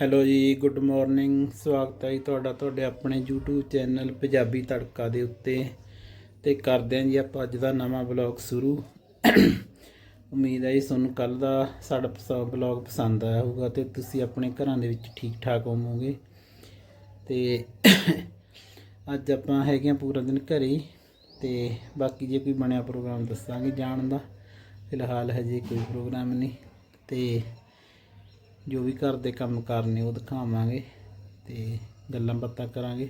Hello ਜੀ, good morning, ਸਵਾਗਤ ਹੈ ਜੀ ਤੁਹਾਡਾ, ਤੁਹਾਡੇ ਆਪਣੇ YouTube ਚੈਨਲ ਪੰਜਾਬੀ ਤੜਕਾ ਦੇ ਉੱਤੇ। ਤੇ ਕਰਦੇ ਹਾਂ ਜੀ ਆਪਾਂ ਅੱਜ ਦਾ ਨਵਾਂ ਬਲੌਗ ਸ਼ੁਰੂ। ਉਮੀਦ ਹੈ ਜੀ ਤੁਹਾਨੂੰ ਕੱਲ ਦਾ ਸਾਡਾ ਬਲੌਗ ਪਸੰਦ ਆਇਆ ਹੋਊਗਾ ਤੇ ਤੁਸੀਂ ਆਪਣੇ ਘਰਾਂ ਦੇ ਵਿੱਚ ਠੀਕ ਠਾਕ ਹੋਵੋਗੇ। ਤੇ ਅੱਜ ਆਪਾਂ ਹੈਗੇ ਹਾਂ ਪੂਰਾ ਦਿਨ ਘਰੇ ਹੀ, ਤੇ ਬਾਕੀ ਜੇ ਕੋਈ ਬਣਿਆ ਪ੍ਰੋਗਰਾਮ ਦੱਸਾਂਗੇ ਜਾਣ ਦਾ। ਫਿਲਹਾਲ ਹਜੇ ਕੋਈ ਪ੍ਰੋਗਰਾਮ ਨਹੀਂ। ਤੇ ਜੋ ਵੀ ਘਰ ਦੇ ਕੰਮ ਕਰਨੇ ਉਹ ਦਿਖਾਵਾਂਗੇ ਤੇ ਗੱਲਾਂ ਬਾਤਾਂ ਕਰਾਂਗੇ।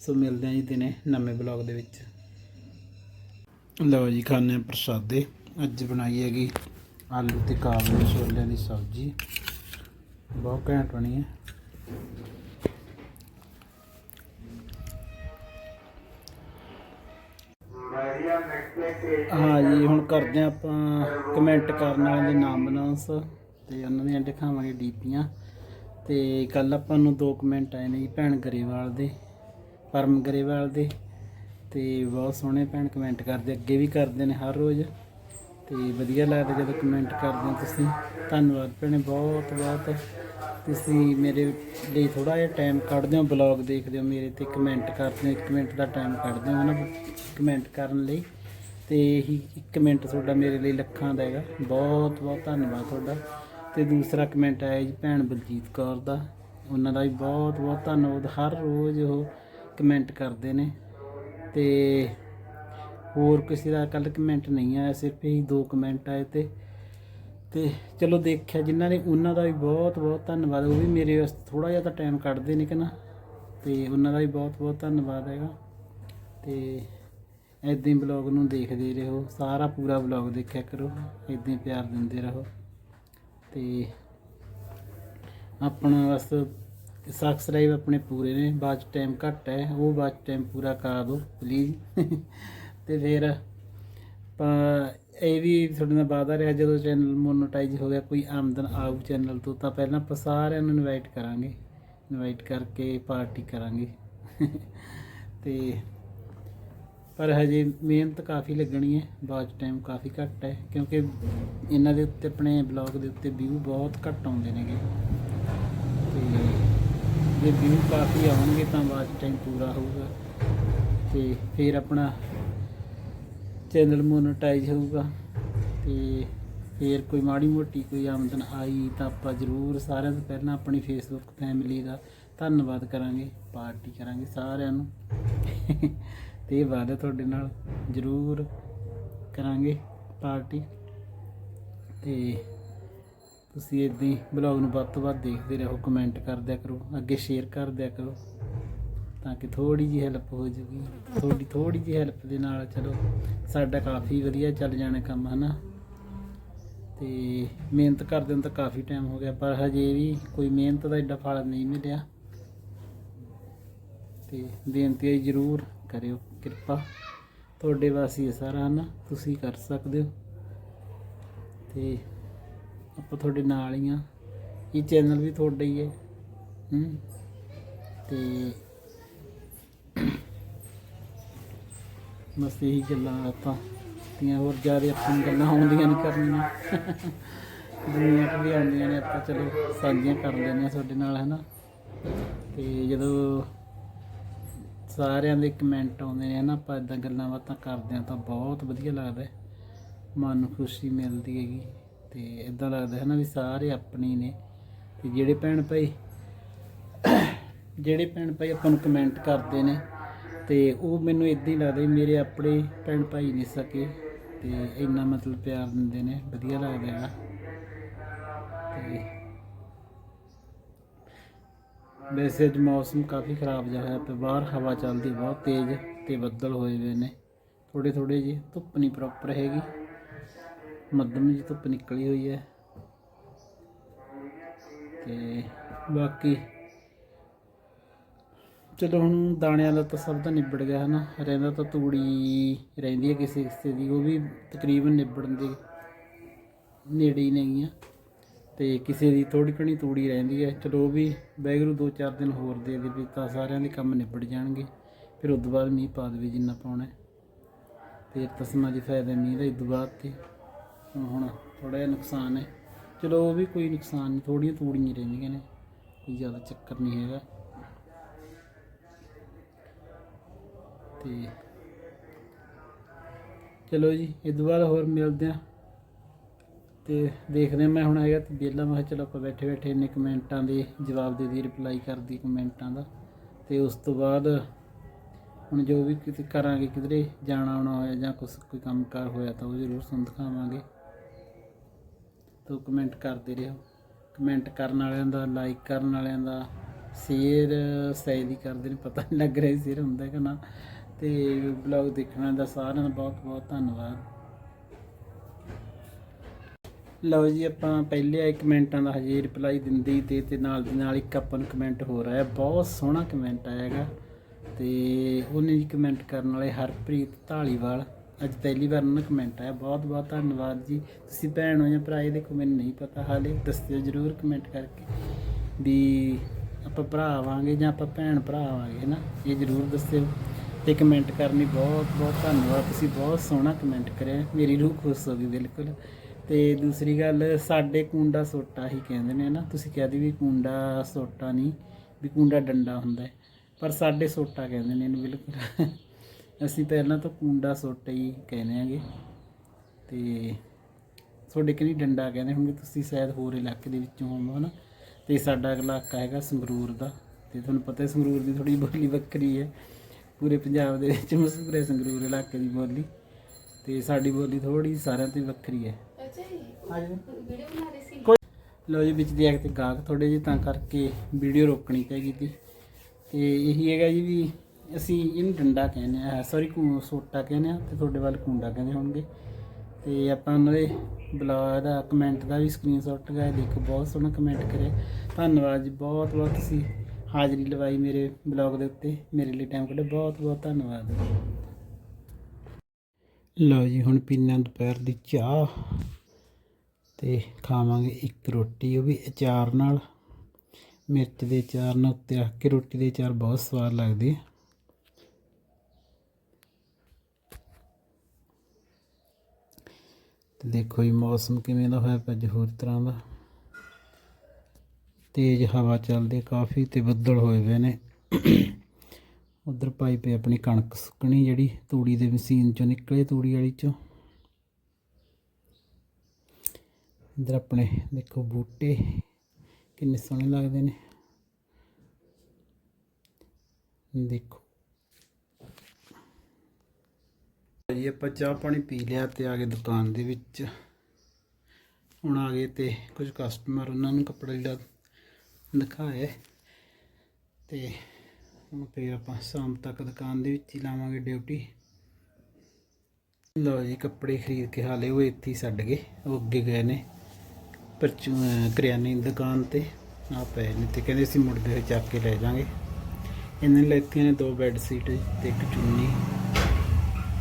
ਸੋ ਮਿਲਦੇ ਹਾਂ ਜੀ ਦਿਨੇ ਨਵੇਂ ਬਲੌਗ ਦੇ ਵਿੱਚ। ਲਓ ਜੀ ਖਾਣੇ ਪ੍ਰਸਾਦੇ। ਅੱਜ ਬਣਾਈ ਹੈਗੀ ਆਲੂ ਤੇ ਕਾਬਲੇ ਛੋਲਿਆਂ ਦੀ ਸਬਜ਼ੀ। ਬਹੁਤ ਘੈਂਟ ਬਣੀ ਹੈ। ਹਾਂ ਜੀ, ਹੁਣ ਕਰਦੇ ਹਾਂ ਆਪਾਂ ਕਮੈਂਟ ਕਰਨ ਵਾਲਿਆਂ ਦੇ ਨਾਮ ਅਨਾਉਂਸ ਤੇ ਉਹਨਾਂ ਦੀਆਂ ਦਿਖਾਵਾਂਗੇ ਡੀਪੀਆਂ। ਤੇ ਕੱਲ ਆਪਾਂ ਨੂੰ ਦੋ ਕਮੈਂਟ ਆਏ ਨੇ ਜੀ, ਭੈਣ ਗਰੇਵਾਲ ਦੇ, ਪਰਮ ਗਰੇਵਾਲ ਦੇ। ਤੇ ਬਹੁਤ ਸੋਹਣੇ ਭੈਣ ਕਮੈਂਟ ਕਰਦੇ, ਅੱਗੇ ਵੀ ਕਰਦੇ ਨੇ ਹਰ ਰੋਜ਼। ਤੇ ਵਧੀਆ ਲੱਗਦਾ ਜਦੋਂ ਕਮੈਂਟ ਕਰਦੇ ਹੋ ਤੁਸੀਂ। ਧੰਨਵਾਦ ਭੈਣੇ, ਬਹੁਤ ਬਹੁਤ। ਤੁਸੀਂ ਮੇਰੇ ਲਈ ਥੋੜਾ ਜਿਹਾ ਟਾਈਮ ਕੱਢਦੇ ਹੋ ਬਲੌਗ ਦੇਖਦੇ ਹੋ, ਮੇਰੇ ਤੇ ਕਮੈਂਟ ਕਰਦੇ ਹੋ, ਇੱਕ ਮਿੰਟ ਦਾ ਟਾਈਮ ਕੱਢਦੇ ਹੋ ਨਾ ਕਮੈਂਟ ਕਰਨ ਲਈ। ਤੇ ਇਹੀ ਇੱਕ ਮਿੰਟ ਤੁਹਾਡਾ ਮੇਰੇ ਲਈ ਲੱਖਾਂ ਦਾ ਹੈਗਾ। ਬਹੁਤ ਬਹੁਤ ਧੰਨਵਾਦ ਤੁਹਾਡਾ। ਤੇ ਦੂਸਰਾ ਕਮੈਂਟ ਆਇਆ ਜੀ ਭੈਣ ਬਲਜੀਤ ਕੌਰ ਦਾ। ਉਹਨਾਂ ਦਾ ਵੀ ਬਹੁਤ ਬਹੁਤ ਧੰਨਵਾਦ। ਹਰ ਰੋਜ਼ ਉਹ ਕਮੈਂਟ ਕਰਦੇ ਨੇ। ਤੇ ਹੋਰ ਕਿਸੇ ਦਾ ਕੱਲ ਕਮੈਂਟ ਨਹੀਂ ਆਇਆ, ਸਿਰਫ ਇਹੀ ਦੋ ਕਮੈਂਟ ਆਏ ਤੇ ਤੇ ਚਲੋ ਦੇਖਿਆ, ਜਿਨ੍ਹਾਂ ਨੇ ਉਹਨਾਂ ਦਾ ਵੀ ਬਹੁਤ ਬਹੁਤ ਧੰਨਵਾਦ। ਉਹ ਵੀ ਮੇਰੇ ਵਾਸਤੇ ਥੋੜਾ ਜਿਹਾ ਤਾਂ ਟਾਈਮ ਕੱਢਦੇ ਨੇ ਕਿ ਨਾ। ਤੇ ਉਹਨਾਂ ਦਾ ਵੀ ਬਹੁਤ ਬਹੁਤ ਧੰਨਵਾਦ ਹੈਗਾ। ਤੇ ਇਦਾਂ ਹੀ ਬਲੌਗ ਨੂੰ ਦੇਖਦੇ ਰਹੋ। ਸਾਰਾ ਪੂਰਾ ਬਲੌਗ ਦੇਖਿਆ ਕਰੋ। ਇਦਾਂ ਹੀ ਪਿਆਰ ਦਿੰਦੇ ਰਹੋ। ਤੇ ਆਪਣਾ ਬਸ ਸਬਸਕ੍ਰਾਈਬ ਆਪਣੇ ਪੂਰੇ ਨੇ, ਬਾਅਦ ਚ ਟਾਈਮ ਘੱਟ ਹੈ, ਉਹ ਬਾਅਦ ਚ ਟਾਈਮ ਪੂਰਾ ਕਰਾ ਦਿਓ ਪਲੀਜ਼ ਤੇ ਫਿਰ ਆਪਾਂ ਇਹ ਵੀ ਤੁਹਾਡੇ ਨਾਲ ਵਾਅਦਾ ਰਿਹਾ, ਜਦੋਂ ਚੈਨਲ ਮੋਨੋਟਾਈਜ਼ ਹੋ ਗਿਆ, ਕੋਈ ਆਮਦਨ ਆਊ ਚੈਨਲ ਤੋਂ, ਤਾਂ ਪਹਿਲਾਂ ਆਪਾਂ ਸਾਰਿਆਂ ਨੂੰ ਇਨਵਾਈਟ ਕਰਾਂਗੇ। ਇਨਵਾਈਟ ਕਰਕੇ ਪਾਰਟੀ ਕਰਾਂਗੇ। ਤੇ ਪਰ ਹਜੇ ਮਿਹਨਤ ਕਾਫੀ ਲੱਗਣੀ ਹੈ, ਬਾਅਦ ਟਾਈਮ ਕਾਫੀ ਘੱਟ ਹੈ, ਕਿਉਂਕਿ ਇਹਨਾਂ ਦੇ ਉੱਤੇ ਆਪਣੇ ਬਲੌਗ ਦੇ ਉੱਤੇ ਵਿਊ ਬਹੁਤ ਘੱਟ ਆਉਂਦੇ ਨੇਗੇ। ਤੇ ਜੇ ਵਿਊ ਕਾਫੀ ਆਉਣਗੇ ਤਾਂ ਬਾਅਦ ਟਾਈਮ ਪੂਰਾ ਹੋਊਗਾ। ਤੇ ਫਿਰ ਆਪਣਾ ਚੈਨਲ ਮੋਨੇਟਾਈਜ਼ ਹੋਊਗਾ। ਤੇ ਫਿਰ ਕੋਈ ਮਾੜੀ ਮੋਟੀ ਕੋਈ ਆਮਦਨ ਆਈ ਤਾਂ ਆਪਾਂ ਜ਼ਰੂਰ ਸਾਰਿਆਂ ਤੋਂ ਪਹਿਲਾਂ ਆਪਣੀ ਫੇਸਬੁੱਕ ਫੈਮਿਲੀ ਦਾ ਧੰਨਵਾਦ ਕਰਾਂਗੇ, ਪਾਰਟੀ ਕਰਾਂਗੇ ਸਾਰਿਆਂ ਨੂੰ। ਇਹ ਵਾਅਦਾ ਤੁਹਾਡੇ ਨਾਲ ਜ਼ਰੂਰ ਕਰਾਂਗੇ ਪਾਰਟੀ। ਤੇ ਤੁਸੀਂ ਇਦਾਂ ਹੀ ਬਲੌਗ ਨੂੰ ਵੱਧ ਤੋਂ ਵੱਧ ਦੇਖਦੇ ਰਹੋ ਕਮੈਂਟ ਕਰਦਿਆ ਕਰੋ, ਅੱਗੇ ਸ਼ੇਅਰ ਕਰਦਿਆ ਕਰੋ ਤਾਂ ਕਿ ਥੋੜੀ ਜਿਹੀ ਹੈਲਪ ਹੋ ਜੂਗੀ। ਥੋੜੀ ਥੋੜੀ ਜਿਹੀ ਹੈਲਪ ਦੇ ਨਾਲ ਚਲੋ ਸਾਡਾ ਕਾਫੀ ਵਧੀਆ ਚੱਲ ਜਾਣਾ ਕੰਮ, ਹਨਾ? ਤੇ ਮਿਹਨਤ ਕਰਦੇ ਨੂੰ ਤਾਂ ਕਾਫੀ ਟਾਈਮ ਹੋ ਗਿਆ, ਪਰ ਹਜੇ ਵੀ ਕੋਈ ਮਿਹਨਤ ਦਾ ਐਡਾ ਫਲ ਨਹੀਂ ਮਿਲਿਆ। ਤੇ ਬੇਨਤੀ ਹੈ ਜਰੂਰ ਕਰਿਓ, ਕਿਰਪਾ। ਤੁਹਾਡੇ ਵਾਸੀ ਹੈ ਸਾਰਾ ਨਾ ਤੁਸੀਂ ਕਰ ਸਕਦੇ ਹੋ। ਤੇ ਆਪਾਂ ਤੁਹਾਡੇ ਨਾਲ ਹੀ ਆ ਇਹ ਚੈਨਲ ਵੀ ਤੁਹਾਡਾ ਹੀ ਹੈ। ਹੂੰ। ਤੇ ਬਸ ਇਹੀ ਗੱਲਾਂ ਆਪਾਂ ਦੀਆਂ ਹੋਰ ਜ਼ਿਆਦਾ ਆਪਾਂ ਗੱਲਾਂ ਆਉਂਦੀਆਂ ਨਹੀਂ ਕਰਨੀਆਂ। ਦੁਨੀਆ ਤੋਂ ਵੀ ਆਉਂਦੀਆਂ ਨੇ, ਆਪਾਂ ਚਲੋ ਸਾਂਝੀਆਂ ਕਰ ਲੈਂਦੇ ਹਾਂ ਤੁਹਾਡੇ ਨਾਲ ਹੈ ਨਾ ਤੇ ਜਦੋਂ ਸਾਰਿਆਂ ਦੇ ਕਮੈਂਟ ਆਉਂਦੇ ਨੇ ਨਾ ਆਪਾਂ ਇਦਾਂ ਗੱਲਾਂ ਬਾਤਾਂ ਕਰਦੇ ਆ ਤਾਂ ਬਹੁਤ ਵਧੀਆ ਲੱਗਦਾ ਮਨ ਨੂੰ ਖੁਸ਼ੀ ਮਿਲਦੀ ਹੈਗੀ ਤੇ ਇਦਾਂ ਲੱਗਦਾ ਹੈ ਨਾ ਵੀ ਸਾਰੇ ਆਪਣੇ ਨੇ। ਤੇ ਜਿਹੜੇ ਭੈਣ ਭਾਈ, ਜਿਹੜੇ ਭੈਣ ਭਾਈ ਆਪਾਂ ਨੂੰ ਕਮੈਂਟ ਕਰਦੇ ਨੇ ਤੇ ਉਹ ਮੈਨੂੰ ਇਦਾਂ ਹੀ ਲੱਗਦਾ ਮੇਰੇ ਆਪਣੇ ਭੈਣ ਭਾਈ ਨਹੀਂ ਸਕੇ ਤੇ ਇੰਨਾ ਮਤਲਬ ਪਿਆਰ ਦਿੰਦੇ ਨੇ, ਵਧੀਆ ਲੱਗਦਾ ਹੈਗਾ। ਤੇ ਵੈਸੇ ਅੱਜ ਮੌਸਮ ਕਾਫੀ ਖਰਾਬ ਜਿਹਾ ਹੈ ਤੇ ਬਾਹਰ ਹਵਾ ਚੱਲਦੀ ਬਹੁਤ ਤੇਜ਼ ਤੇ ਬੱਦਲ ਹੋਏ ਹੋਏ ਨੇ। ਥੋੜੇ ਥੋੜੇ ਜਿਹੇ ਧੁੱਪ ਨਹੀਂ ਪ੍ਰੋਪਰ ਹੈਗੀ। ਮੱਧਮ ਜੀ ਧੁੱਪ ਨਿਕਲੀ ਹੋਈ ਹੈ। ਤੇ ਬਾਕੀ ਚਲੋ ਹੁਣ ਦਾਣਿਆਂ ਦਾ ਤਾਂ ਸਭ ਦਾ ਨਿਬੜ ਗਿਆ ਹਨਾ। ਰਹਿੰਦਾ ਤਾਂ ਤੂੜੀ ਰਹਿੰਦੀ ਹੈ ਕਿਸੇ ਕਿਸੇ ਦੀ, ਉਹ ਵੀ ਤਕਰੀਬਨ ਨਿਬੜਨ ਦੇ ਨੇੜੇ ਹੀ ਨੇਗੀਆਂ ਤੇ ਕਿਸੇ ਦੀ ਥੋੜੀ ਘਣੀ ਤੂੜੀ ਰਹਿੰਦੀ ਹੈ, ਚਲੋ ਉਹ ਵੀ ਵੈਗਰੂ ਦੋ ਚਾਰ ਦਿਨ ਹੋਰ ਦੇ ਦੇ ਵੀ ਤਾਂ ਸਾਰਿਆਂ ਦੇ ਕੰਮ ਨਿਬੜ ਜਾਣਗੇ। ਫਿਰ ਉਸ ਤੋਂ ਬਾਅਦ ਮੀਂਹ ਪਾ ਦੇਵੇ ਜਿੰਨਾ ਪਾਉਣਾ ਹੈ। ਫਿਰ ਤਾਂ ਫਾਇਦਾ ਮੀਂਹ ਦਾ, ਇਸ ਤੋਂ ਬਾਅਦ ਤੇ ਹੁਣ ਥੋੜਾ ਜਿਹਾ ਨੁਕਸਾਨ ਹੈ। ਚਲੋ ਉਹ ਵੀ ਕੋਈ ਨੁਕਸਾਨ ਨਹੀਂ ਥੋੜੀਆਂ ਤੂੜੀਆਂ ਰਹਿੰਦੀਆਂ ਨੇ, ਕੋਈ ਜ਼ਿਆਦਾ ਚੱਕਰ ਨਹੀਂ ਹੈਗਾ। ਤੇ ਚਲੋ ਜੀ ਇਹ ਤੋਂ ਬਾਅਦ ਹੋਰ ਮਿਲਦੇ ਆ ਤੇ ਦੇਖਦੇ ਮੈਂ ਹੁਣ ਹੈਗਾ ਤੇ ਵਿਹਲਾ, ਮੈਂ ਕਿਹਾ ਚਲੋ ਆਪਾਂ ਬੈਠੇ ਬੈਠੇ ਇੰਨੇ ਕਮੈਂਟਾਂ ਦੇ ਜਵਾਬ ਦੇ ਦੀ ਰਿਪਲਾਈ ਕਰਦੀ ਕਮੈਂਟਾਂ ਦਾ। ਤੇ ਉਸ ਤੋਂ ਬਾਅਦ ਹੁਣ ਜੋ ਵੀ ਕਿਤੇ ਕਰਾਂਗੇ, ਕਿਧਰੇ ਜਾਣਾ ਆਉਣਾ ਹੋਇਆ ਜਾਂ ਕੁਛ, ਕੋਈ ਕੰਮਕਾਰ ਹੋਇਆ ਤਾਂ ਉਹ ਜ਼ਰੂਰ ਸੁਣ ਦਿਖਾਵਾਂਗੇ। ਤੋ ਕਮੈਂਟ ਕਰਦੇ ਰਹੋ। ਕਮੈਂਟ ਕਰਨ ਵਾਲਿਆਂ ਦਾ ਲਾਈਕ ਕਰਨ ਵਾਲਿਆਂ ਦਾ ਸ਼ੇਅਰ ਸੈਦੀ ਕਰਦੇ ਨੇ, ਪਤਾ ਨਹੀਂ ਲੱਗ ਰਿਹਾ ਸ਼ੇਅਰ ਹੁੰਦਾ ਕਿ ਨਾ। ਤੇ ਬਲੌਗ ਦੇਖਣ ਦਾ ਸਾਰਿਆਂ ਦਾ ਬਹੁਤ ਬਹੁਤ ਧੰਨਵਾਦ। ਲਓ ਜੀ, ਆਪਾਂ ਪਹਿਲੇ ਆਏ ਕਮੈਂਟਾਂ ਦਾ ਹਜੇ ਰਿਪਲਾਈ ਦਿੰਦੇ ਹੀ ਤੇ ਤੇ ਨਾਲ ਦੀ ਨਾਲ ਇੱਕ ਆਪਾਂ ਨੂੰ ਕਮੈਂਟ ਹੋ ਰਿਹਾ ਬਹੁਤ ਸੋਹਣਾ ਕਮੈਂਟ ਆਇਆ ਹੈਗਾ। ਤੇ ਉਹਨੇ ਜੀ ਕਮੈਂਟ ਕਰਨ ਵਾਲੇ ਹਰਪ੍ਰੀਤ ਢਾਲੀਵਾਲ ਅੱਜ ਪਹਿਲੀ ਵਾਰ ਉਹਨਾਂ ਕਮੈਂਟ ਆਇਆ। ਬਹੁਤ ਬਹੁਤ ਧੰਨਵਾਦ ਜੀ। ਤੁਸੀਂ ਭੈਣ ਹੋ ਜਾਂ ਭਰਾ, ਇਹ ਦੇਖੋ ਮੈਨੂੰ ਨਹੀਂ ਪਤਾ ਹਾਲੇ। ਦੱਸਿਓ ਜਰੂਰ ਕਮੈਂਟ ਕਰਕੇ। ਵੀ ਆਪਾਂ ਭਰਾ ਆਵਾਂਗੇ ਜਾਂ ਆਪਾਂ ਭੈਣ ਭਰਾ ਆਵਾਂਗੇ ਹੈ ਨਾ? ਇਹ ਜਰੂਰ ਦੱਸਿਓ। ਤੇ ਕਮੈਂਟ ਕਰਨੀ ਬਹੁਤ ਬਹੁਤ ਧੰਨਵਾਦ। ਤੁਸੀਂ ਬਹੁਤ ਸੋਹਣਾ ਕਮੈਂਟ ਕਰਿਆ। ਮੇਰੀ ਰੂਹ ਖੁਸ਼ ਹੋ ਗਈ, ਬਿਲਕੁਲ। ਤੇ ਦੂਸਰੀ ਗੱਲ, ਸਾਡੇ ਕੁੰਡਾ ਸੋਟਾ ਹੀ ਕਹਿੰਦੇ ਨੇ ਨਾ, ਤੁਸੀਂ ਕਹਦੇ ਵੀ ਕੁੰਡਾ ਸੋਟਾ ਨਹੀਂ, ਵੀ ਕੁੰਡਾ ਡੰਡਾ ਹੁੰਦਾ ਪਰ ਸਾਡੇ ਸੋਟਾ ਕਹਿੰਦੇ ਨੇ ਇਹਨੂੰ ਬਿਲਕੁਲ। ਅਸੀਂ ਪਹਿਲਾਂ ਤਾਂ ਕੁੰਡਾ ਸੋਟਾ ਹੀ ਕਹਿੰਦੇ ਆਂਗੇ ਤੇ ਤੁਹਾਡੇ ਕਿਹੜੀ ਡੰਡਾ ਕਹਿੰਦੇ ਹੋਣਗੇ, ਤੁਸੀਂ ਸ਼ਾਇਦ ਹੋਰ ਇਲਾਕੇ ਦੇ ਵਿੱਚੋਂ ਹੋਵੋ ਨਾ। ਤੇ ਸਾਡਾ ਇਲਾਕਾ ਹੈਗਾ ਸੰਗਰੂਰ ਦਾ, ਤੇ ਤੁਹਾਨੂੰ ਪਤਾ ਹੈ ਸੰਗਰੂਰ ਦੀ ਥੋੜੀ ਬੋਲੀ ਵੱਖਰੀ ਹੈ। ਪੂਰੇ ਪੰਜਾਬ ਦੇ ਵਿੱਚ ਮਸ਼ਹੂਰ ਹੈ ਸੰਗਰੂਰ ਇਲਾਕੇ ਦੀ ਬੋਲੀ। ਤੇ ਸਾਡੀ ਬੋਲੀ ਥੋੜੀ ਸਾਰਿਆਂ ਤੋਂ ਹੈ। ਵੱਖਰੀ ਹੈ ਕੋਈ ਲੋ ਜੀ ਵਿੱਚ ਦੀ ਆ ਕੇ ਗਾਹਕ ਥੋੜੇ ਜਿਹੇ ਤਾਂ ਕਰਕੇ ਵੀਡੀਓ ਰੋਕਣੀ ਪੈ ਗਈ ਤੀ ਤੇ ਇਹੀ ਹੈਗਾ ਜੀ ਵੀ ਅਸੀਂ ਇਹਨੂੰ ਡੰਡਾ ਕਹਿੰਦੇ ਆ ਸੌਰੀ ਸੋਟਾ ਕਹਿੰਦੇ ਆ ਤੇ ਤੁਹਾਡੇ ਵੱਲ ਕੁੰਡਾ ਕਹਿੰਦੇ ਹੋਣਗੇ। ਤੇ ਆਪਾਂ ਉਹਨਾਂ ਦੇ ਬਲੌਗ ਦਾ ਕਮੈਂਟ ਦਾ ਵੀ ਸਕਰੀਨਸ਼ਾਟ ਲਗਾਇਆ ਦੇਖੋ ਬਹੁਤ ਸੋਹਣਾ ਕਮੈਂਟ ਕਰਿਆ। ਧੰਨਵਾਦ ਜੀ ਬਹੁਤ ਬਹੁਤ ਤੁਸੀਂ ਹਾਜ਼ਰੀ ਲਵਾਈ ਮੇਰੇ ਬਲੌਗ ਦੇ ਉੱਤੇ। ਮੇਰੇ ਲਈ ਟਾਈਮ ਕੱਢਿਆ ਬਹੁਤ ਬਹੁਤ ਧੰਨਵਾਦ। ਲਓ ਜੀ ਹੁਣ ਪੀਣਾ ਦੁਪਹਿਰ ਦੀ ਚਾਹ। ਤੇ ਖਾਵਾਂਗੇ ਇੱਕ ਰੋਟੀ, ਉਹ ਵੀ ਅਚਾਰ ਨਾਲ। ਮਿਰਚ ਦੇ ਅਚਾਰ ਨਾਲ ਉੱਤੇ ਰੱਖ ਕੇ ਰੋਟੀ ਦੇ ਅਚਾਰ ਬਹੁਤ ਸਵਾਦ ਲੱਗਦੇ ਤੇ ਦੇਖੋ ਜੀ, ਮੌਸਮ ਕਿਵੇਂ ਦਾ ਹੋਇਆ ਪਿਆ ਅੱਜ ਹੋਰ ਤਰ੍ਹਾਂ ਦਾ। ਤੇਜ਼ ਹਵਾ ਚੱਲਦੀ ਕਾਫੀ ਤੇ ਬੱਦਲ ਹੋਏ ਹੋਏ ਨੇ। ਉਧਰ ਪਾਈ ਪਈ ਆਪਣੀ ਕਣਕ ਸੁੱਕਣੀ ਜਿਹੜੀ ਤੂੜੀ ਦੇ ਮਸ਼ੀਨ ਚੋਂ ਨਿਕਲੇ ਤੂੜੀ ਵਾਲੀ ਚੋਂ। ਇਧਰ ਆਪਣੇ ਦੇਖੋ ਬੂਟੇ ਕਿੰਨੇ ਸੋਹਣੇ ਲੱਗਦੇ ਨੇ। ਦੇਖੋ। ਜੀ ਆਪਾਂ ਚਾਹ ਪਾਣੀ ਪੀ ਲਿਆ ਤੇ ਆ ਗਏ ਦੁਕਾਨ ਦੇ ਵਿੱਚ। ਹੁਣ ਆ ਗਏ ਤੇ ਕੁਝ ਕਸਟਮਰ ਉਹਨਾਂ ਨੂੰ ਕੱਪੜਾ ਜਿਹੜਾ ਦਿਖਾਇਆ। ਤੇ ਹੁਣ ਫਿਰ ਆਪਾਂ ਸ਼ਾਮ ਤੱਕ ਦੁਕਾਨ ਦੇ ਵਿੱਚ ਹੀ ਲਾਵਾਂਗੇ ਡਿਊਟੀ ਲਓ ਜੀ ਕੱਪੜੇ ਖਰੀਦ ਕੇ ਹਾਲੇ ਉਹ ਇੱਥੇ ਹੀ ਛੱਡ ਗਏ, ਉਹ ਅੱਗੇ ਗਏ ਨੇ। ਪਰਚੂ ਕਰਿਆਨੇ ਦੀ ਦੁਕਾਨ ਤੇ ਆ ਪਏ ਨੇ ਤੇ ਕਹਿੰਦੇ ਅਸੀਂ ਮੁੜਦੇ ਹੋਏ ਚੱਕ ਕੇ ਲੈ ਜਾਾਂਗੇ ਇਹਨਾਂ ਨੇ ਲੈਤੀਆਂ ਨੇ ਦੋ ਬੈੱਡ ਸ਼ੀਟ ਤੇ ਇੱਕ ਚੁੰਨੀ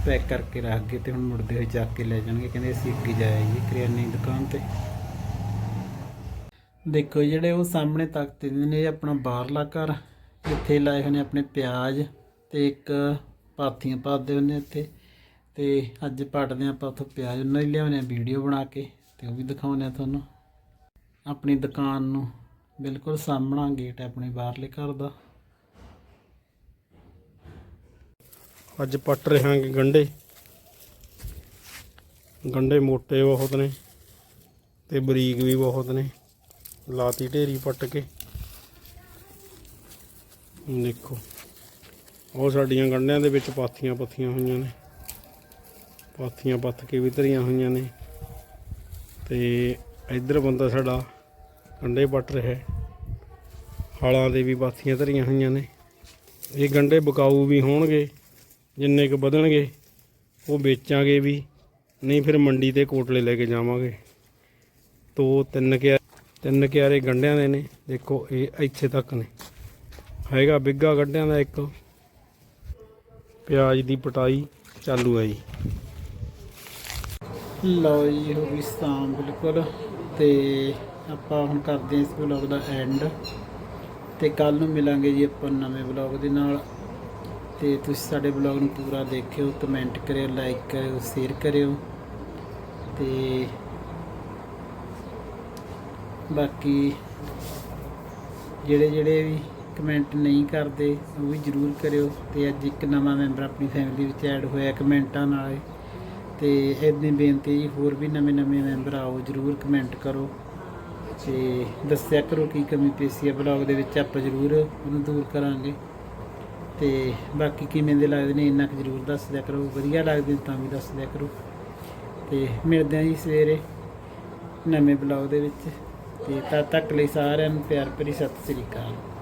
ਪੈਕ ਕਰਕੇ ਰੱਖ ਗਏ ਤੇ ਹੁਣ ਮੁੜਦੇ ਹੋਏ ਚੱਕ ਕੇ ਲੈ ਜਾਣਗੇ। ਕਹਿੰਦੇ ਅਸੀਂ ਅੱਗੇ ਜਾਇਆ ਜੀ ਕਰਿਆਨੇ ਦੀ ਦੁਕਾਨ ਤੇ। ਦੇਖੋ ਜਿਹੜੇ ਉਹ ਸਾਹਮਣੇ ਤਖਤੇ ਨੇ ਆਪਣਾ ਬਾਹਰਲਾ ਘਰ। ਇੱਥੇ ਲਾਏ ਹੋਏ ਨੇ ਆਪਣੇ ਪਿਆਜ਼ ਤੇ ਇੱਕ ਪਾਥੀਆਂ ਪਾਦੇ ਹੁੰਦੇ ਇੱਥੇ। ਤੇ ਅੱਜ ਪੱਟਦੇ ਆਪਾਂ ਉੱਥੋਂ ਪਿਆਜ਼। ਉਹਨਾਂ ਹੀ ਲਿਆਉਣੇ ਆ ਵੀਡੀਓ ਬਣਾ ਕੇ ਤੇ ਉਹ ਵੀ ਦਿਖਾਉਣੇ ਆ ਤੁਹਾਨੂੰ। ਆਪਣੀ ਦੁਕਾਨ ਨੂੰ ਬਿਲਕੁਲ ਸਾਹਮਣਾ ਗੇਟ ਹੈ ਆਪਣੇ ਬਾਹਰਲੇ ਘਰ ਦਾ। ਅੱਜ ਪੱਟ ਰਹਾਂਗੇ ਗੰਡੇ। ਗੰਡੇ ਮੋਟੇ ਬਹੁਤ ਨੇ ਤੇ ਬਰੀਕ ਵੀ ਬਹੁਤ ਨੇ। ਲਾਤੀ ਢੇਰੀ ਪੱਟ ਕੇ। ਦੇਖੋ, ਉਹ ਸਾਡੀਆਂ ਗੰਡਿਆਂ ਦੇ ਵਿੱਚ ਪਾਥੀਆਂ ਪੱਥੀਆਂ ਹੋਈਆਂ ਨੇ। ਪਾਥੀਆਂ ਪੱਥ ਕੇ ਵੀ ਧਰੀਆਂ ਹੋਈਆਂ ਨੇ। ਤੇ ਇੱਧਰ ਬੰਦਾ ਸਾਡਾ ਗੰਡੇ ਪੱਟ ਰਿਹਾ। ਹਾਲਾਂ ਦੇ ਵੀ ਬਾਥੀਆਂ ਧਰੀਆਂ ਹੋਈਆਂ ਨੇ। ਇਹ ਗੰਡੇ ਬਕਾਊ ਵੀ ਹੋਣਗੇ, ਜਿੰਨੇ ਕੁ ਵਧਣਗੇ, ਉਹ ਵੇਚਾਂਗੇ ਵੀ, ਨਹੀਂ ਫਿਰ ਮੰਡੀ ਤੇ ਕੋਟਲੇ ਲੈ ਕੇ ਜਾਵਾਂਗੇ। ਤੋ ਤਿੰਨ ਕਿਆ, ਤਿੰਨ ਕਿਆਰੇ ਗੰਡਿਆਂ ਦੇ ਨੇ, ਦੇਖੋ ਇਹ ਇੱਥੇ ਤੱਕ ਨੇ। ਹੈਗਾ ਬਿੱਗਾ ਗੰਡਿਆਂ ਦਾ ਇੱਕ। ਪਿਆਜ਼ ਦੀ ਪਟਾਈ ਚਾਲੂ ਹੈ ਜੀ। ਲਓ ਜੀ, ਹੋ ਗਈ ਸ਼ਾਮ ਬਿਲਕੁਲ ਤੇ ਆਪਾਂ ਹੁਣ ਕਰਦੇ ਹਾਂ ਇਸ ਵਲੌਗ ਦਾ ਐਂਡ ਤੇ ਕੱਲ ਨੂੰ ਮਿਲਾਂਗੇ ਜੀ ਆਪਾਂ ਨਵੇਂ ਵਲੌਗ ਦੇ ਨਾਲ। ਤੇ ਤੁਸੀਂ ਸਾਡੇ ਵਲੌਗ ਨੂੰ ਪੂਰਾ ਦੇਖਿਓ ਕਮੈਂਟ ਕਰਿਓ ਲਾਈਕ ਕਰਿਓ ਸ਼ੇਅਰ ਕਰਿਓ। ਤੇ ਬਾਕੀ ਜਿਹੜੇ ਜਿਹੜੇ ਵੀ ਕਮੈਂਟ ਨਹੀਂ ਕਰਦੇ, ਉਹ ਵੀ ਜਰੂਰ ਕਰਿਓ। ਤੇ ਅੱਜ ਇੱਕ ਨਵਾਂ ਮੈਂਬਰ ਆਪਣੀ ਫੈਮਿਲੀ ਵਿੱਚ ਐਡ ਹੋਇਆ ਕਮੈਂਟਾਂ ਨਾਲ। ਤੇ ਇਦਾਂ ਬੇਨਤੀ ਜੀ, ਹੋਰ ਵੀ ਨਵੇਂ ਨਵੇਂ ਮੈਂਬਰ ਆਓ, ਜਰੂਰ ਕਮੈਂਟ ਕਰੋ। ਤੇ ਦੱਸਿਆ ਕਰੋ ਕੀ ਕਮੀ ਪੇਸ਼ੀ ਹੈ। ਬਲੌਗ ਦੇ ਵਿੱਚ ਆਪਾਂ ਜਰੂਰ ਉਹਨੂੰ ਦੂਰ ਕਰਾਂਗੇ। ਤੇ ਬਾਕੀ ਕਿਵੇਂ ਦੇ ਲੱਗਦੇ ਨੇ, ਇੰਨਾ ਕੁ ਜਰੂਰ ਦੱਸ ਦਿਆ ਕਰੋ। ਵਧੀਆ ਲੱਗਦੇ ਨੇ ਤਾਂ ਵੀ ਦੱਸ ਦਿਆ ਕਰੋ। ਤੇ ਮਿਲਦੇ ਆਂ ਜੀ ਸਵੇਰੇ ਨਵੇਂ ਬਲੌਗ ਦੇ ਵਿੱਚ। ਤੇ ਤਦ ਤੱਕ ਲਈ ਸਾਰਿਆਂ ਨੂੰ ਪਿਆਰ ਭਰੀ ਸਤਿ ਸ੍ਰੀ ਅਕਾਲ।